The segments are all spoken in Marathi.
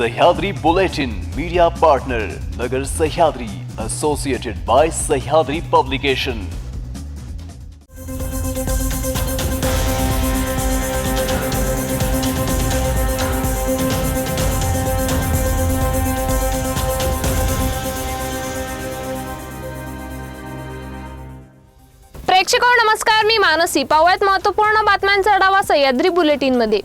Sahyadri Bulletin media partner Nagar Sahyadri associated by Sahyadri publication प्रेक्षक हो, नमस्कार. मी मानसी. पाहुयात महत्त्वपूर्ण बातम्यांचा आढावा सह्याद्री बुलेटिनमध्ये.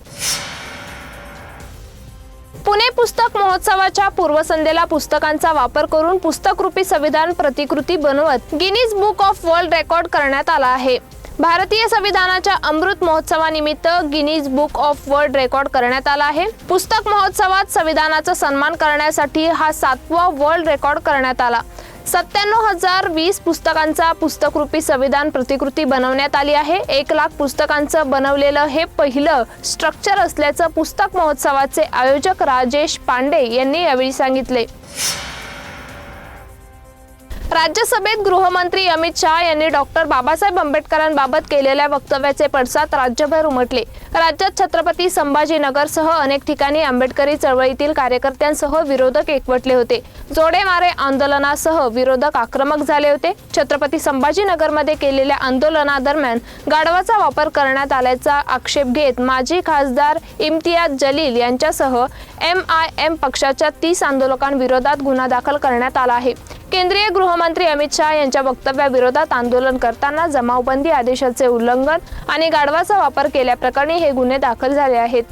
पुस्तक महोत्सवाच्या पूर्वसंध्येला पुस्तकांचा वापर करून पुस्तकरूपी संविधान प्रतिकृती बनवत Guinness book of world record करण्यात आला आहे. भारतीय संविधानाच्या अमृत महोत्सवानिमित्त Guinness book of world record करण्यात आला आहे. पुस्तक महोत्सवात संविधानाचा सन्मान करण्यासाठी हा सातवा वर्ल्ड रेकॉर्ड करण्यात आला. सत्त्याण्णव हजार वीस पुस्तकांचा पुस्तकरूपी संविधान प्रतिकृती बनवण्यात आली आहे. एक लाख पुस्तकांचं बनवलेलं हे पहिलं स्ट्रक्चर असल्याचं पुस्तक महोत्सवाचे आयोजक राजेश पांडे यांनी यावेळी सांगितले. राज्यसभेत गृहमंत्री अमित शहा यांनी डॉक्टर बाबासाहेब आंबेडकरांबाबत केलेल्या वक्तव्याचे पडसाद राज्यभर उमटले. राज्यात छत्रपती संभाजीनगरसह अनेक ठिकाणी आंबेडकरी चळवळीतील कार्यकर्त्यांसह विरोधक एकवटले होते. जोडेमारे आंदोलनासह विरोधक आक्रमक झाले होते. छत्रपती संभाजीनगरमध्ये केलेल्या आंदोलनादरम्यान गाढवाचा वापर करण्यात आल्याचा आक्षेप घेत माजी खासदार इम्तियाज जलील यांच्यासह एम आय एम पक्षाच्या तीस आंदोलकांविरोधात गुन्हा दाखल करण्यात आला आहे. केंद्रीय गृहमंत्री अमित शहा यांच्या वक्तव्याविरोधात आंदोलन करताना जमावबंदी आदेशाचे उल्लंघन आणि गाढवाचा वापर केल्याप्रकरणी हे गुन्हे दाखल झाले आहेत.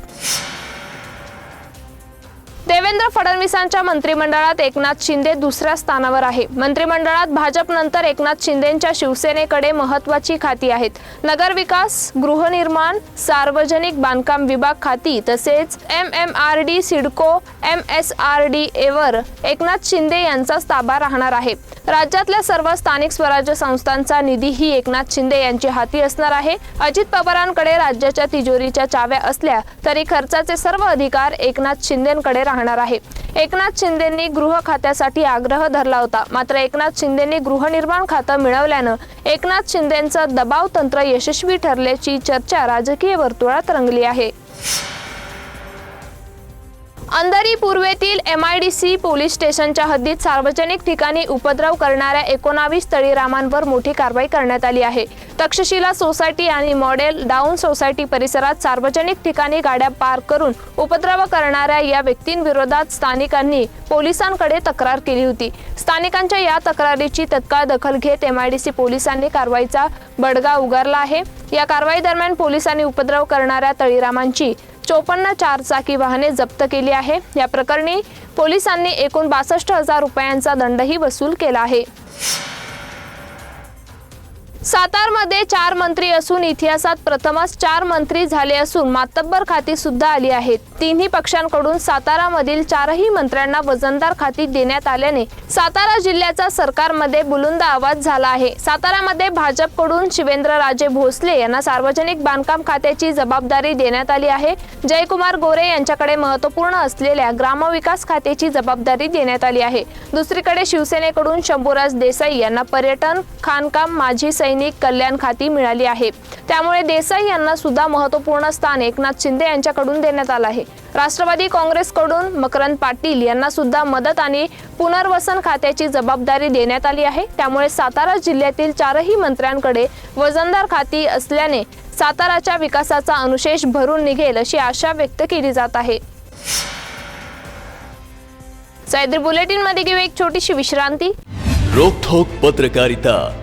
देवेंद्र फडणवीसांच्या मंत्रिमंडळात एकनाथ शिंदे दुसऱ्या स्थानावर आहे. मंत्रिमंडळात भाजपनंतर एकनाथ शिंदेच्या शिवसेनेकडे महत्वाची खाती आहेत. नगरविकास गृहनिर्माण सार्वजनिक बांधकाम विभाग खाती तसेच M M R D CIDCO M S R D ever Eknath Shinde यांचाच ताबा राहणार आहे. राज्यातल्या सर्व स्थानिक स्वराज्य संस्थांचा निधीही एकनाथ शिंदे यांची हाती असणार आहे. अजित पवारांकडे राज्याच्या तिजोरीच्या चाव्या असल्या तरी खर्चाचे सर्व अधिकार एकनाथ शिंदेकडे राहणार आहे. एकनाथ शिंदेंनी गृह खात्यासाठी आग्रह धरला होता. मात्र एकनाथ शिंदेंनी गृहनिर्माण खातं मिळवल्यानं एकनाथ शिंदेंचं दबाव तंत्र यशस्वी ठरल्याची चर्चा राजकीय वर्तुळात रंगली आहे. Andheri पूर्वेतील M I D C police स्टेशनच्या हद्दीत सार्वजनिक ठिकाणी उपद्रव करणाऱ्या एकोणावीस तळीरामांवर मोठी कारवाई करण्यात आली आहे. तक्षशिला सोसायटी आणि मॉडेल डाऊन सोसायटी परिसरात सार्वजनिक ठिकाणी गाड्या पार्क करून उपद्रव करणाऱ्या या व्यक्तींविरोधात स्थानिकांनी पोलिसांकडे तक्रार केली होती. स्थानिकांच्या या तक्रारीची तत्काळ दखल घेत एम आय डी सी पोलिसांनी कारवाईचा बडगा उगारला आहे. या कारवाई दरम्यान पोलिसांनी उपद्रव करणाऱ्या तळीरामांची चोपन्न चारचाकी वाहने जप्त केली आहे. या प्रकरणी पोलिसांनी एकूण बासष्ट हजार रुपयांचा दंडही वसूल केला आहे. सातारमध्ये चार मंत्री असून इतिहासात प्रथमच चार मंत्री झाले असून मातब्बर खाती सुद्धा आली आहेत. तिन्ही पक्षांकडून सातारामधील चारही मंत्र्यांना वजनदार खाती देण्यात आल्याने सातारा जिल्ह्याचा सरकारमध्ये बुलंद आवाज झाला आहे. सातारामध्ये भाजपकडून शिवेंद्रराजे भोसले यांना सार्वजनिक बांधकाम खात्याची जबाबदारी देण्यात आली आहे. जयकुमार गोरे यांच्याकडे महत्त्वपूर्ण असलेल्या ग्रामविकास खात्याची जबाबदारी देण्यात आली आहे. दुसरीकडे शिवसेनेकडून शंभूराज देसाई यांना पर्यटन खाणकाम माजी सैनिक कल्याण खाती मिळाली आहे. त्यामुळे देसाई यांना सुद्धा महत्त्वपूर्ण स्थान एकनाथ शिंदे यांच्याकडून देण्यात आलं आहे. राष्ट्रवादी काँग्रेसकडून मकरंद पाटील यांना सुद्धा मदत आणि पुनर्वसन खात्याची जबाबदारी देण्यात आली आहे. त्यामुळे सातारा जिल्ह्यातील चारही मंत्र्यांकडे वजनदार खाती असल्याने साताराच्या विकासाचा अनुशेष भरून निघेल अशी आशा व्यक्त केली जात आहे. सह्याद्री बुलेटिनमध्ये घेऊ एक छोटीशी विश्रांती. रोखोक पत्रकारिता.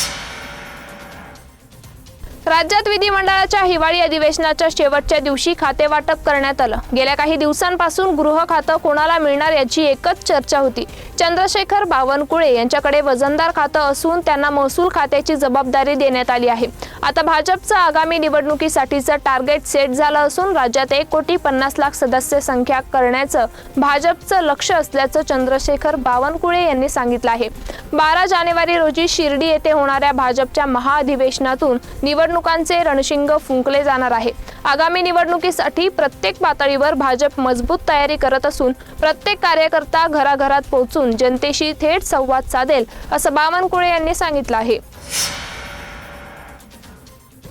राज्यात विधिमंडळाच्या हिवाळी अधिवेशनाच्या शेवटच्या दिवशी खाते वाटप करण्यात आलं. गेल्या काही दिवसांपासून गृह खातं कोणाला मिळणार याची एकच चर्चा होती. चंद्रशेखर बावनकुळे यांच्याकडे वजनदार खातं असून त्यांना महसूल खात्याची जबाबदारी देण्यात आली आहे. आता भाजपचं आगामी निवडणुकीसाठीचं टार्गेट सेट झालं असून राज्यात एक कोटी पन्नास लाख सदस्य संख्या करण्याचं भाजपचं लक्ष असल्याचं चंद्रशेखर बावनकुळे यांनी सांगितलं आहे. बारा जानेवारी रोजी शिर्डी येथे होणाऱ्या भाजपच्या महाअधिवेशनातून निवडणुकांचे रणशिंग फुंकले जाणार आहे. आगामी निवडणुकीसाठी प्रत्येक पातळीवर भाजप मजबूत तयारी करत असून प्रत्येक कार्यकर्ता घराघरात पोहोचून जनतेशी थेट संवाद साधेल असं बावनकुळे यांनी सांगितलं आहे.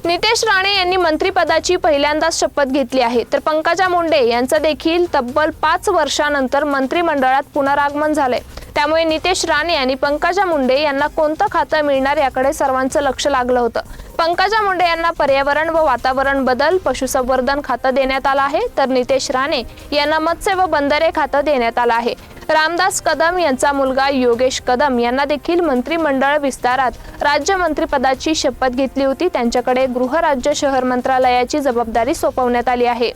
नितेश राणे यांनी मंत्रिपदाची पहिल्यांदाच शपथ घेतली आहे. तर पंकजा मुंडे यांचं देखील तब्बल पाच वर्षानंतर मंत्रिमंडळात पुनरागमन झालंय. त्यामुळे नितेश राणे आणि पंकजा मुंडे यांना कोणतं खातं मिळणार याकडे सर्वांचं लक्ष लागलं होतं. पंकजा मुंडे यांना पर्यावरण व वातावरण बदल पशुसंवर्धन खातं देण्यात आलं आहे तर नितेश राणे यांना मत्स्य व बंदरे खातं देण्यात आलं आहे. रामदास कदम यांचा मुलगा योगेश कदम यांना देखील मंत्रिमंडळ विस्तारात राज्यमंत्रीपदाची शपथ घेतली होती. त्यांच्याकडे गृहराज्य शहर मंत्रालयाची जबाबदारी सोपवण्यात आली आहे.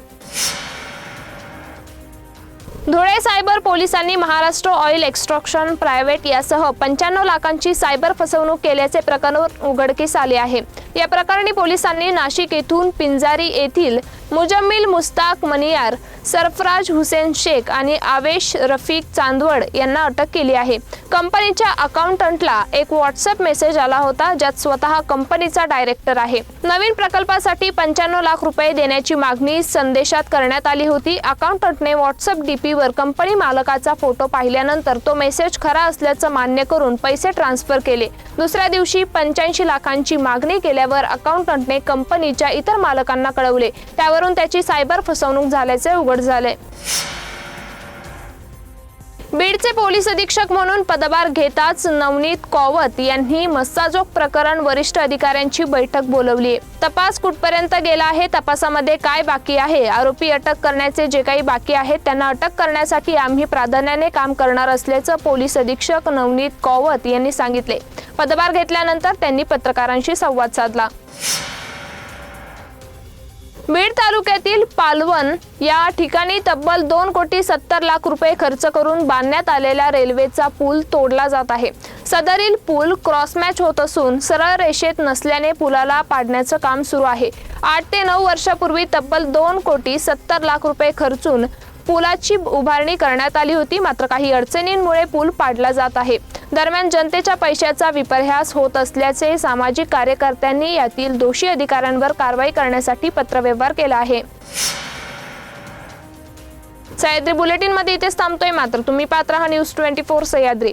धुळे सायबर पोलिसांनी महाराष्ट्र ऑइल एक्स्ट्रॉक्शन प्रायव्हेट यासह पंच्याण्णव लाखांची सायबर फसवणूक केल्याचे प्रकरण उघडकीस आले आहे. या प्रकरणी पोलिसांनी नाशिक येथून पिंजारी येथील मुजम्मिल मुस्ताक मनियार सरफराज हुसेन शेख आणि आवेश रफीक चांदवड यांना अटक केली आहे. कंपनीच्या अकाउंटंटला एक व्हॉट्सअप मेसेज आला होता ज्यात स्वतः कंपनीचा डायरेक्टर आहे. नवीन प्रकल्पासाठी पंच्याण्णव लाख रुपये देण्याची मागणी संदेशात करण्यात आली होती. अकाउंटंटने व्हॉट्सअप आयडीवर कंपनी मालकाचा फोटो पाहिल्यानंतर तो मेसेज खरा असल्याचं मान्य करून पैसे ट्रान्सफर केले. दुसऱ्या दिवशी पंच्याऐंशी लाखांची मागणी केल्यावर अकाउंटंटने कंपनीच्या इतर मालकांना कळवले. त्यावरून त्याची सायबर फसवणूक झाल्याचे उघड झाले बीडचे पोलीस अधीक्षक म्हणून पदभार घेताच नवनीत कौवत यांनी मस्साजोग प्रकरण वरिष्ठ अधिकाऱ्यांची बैठक बोलवली. आहे तपास कुठपर्यंत गेला आहे तपासामध्ये काय बाकी आहे? आरोपी अटक करण्याचे जे काही बाकी आहेत त्यांना अटक करण्यासाठी आम्ही प्राधान्याने काम करणार असल्याचं पोलीस अधीक्षक नवनीत कौवत यांनी सांगितले. पदभार घेतल्यानंतर त्यांनी पत्रकारांशी संवाद साधला. बीड तालुक्यातील पालवण या ठिकाणी तब्बल दोन कोटी सत्तर लाख रुपये खर्च करून बांधण्यात आलेला रेल्वेचा पूल तोडला जात आहे. सदरील पूल क्रॉसमॅच होत असून सरळ रेषेत नसल्याने पुलाला पाडण्याचं काम सुरू आहे. आठ ते नऊ वर्षापूर्वी तब्बल दोन कोटी सत्तर लाख रुपये खर्चून पुलाची उभारणी करण्यात आली होती. मात्र काही अडचणींमुळे पूल पाडला जात आहे. दरम्यान जनतेच्या पैशाचा विपर्यास होत असल्याचे सामाजिक कार्यकर्त्यांनी यातील दोषी अधिकाऱ्यांवर कारवाई करण्यासाठी पत्रव्यवहार केला आहे. सह्याद्री बुलेटिनमध्ये इथेच थांबतोय मात्र तुम्ही पात्र हा न्यूज ट्वेंटी फोर सह्याद्री.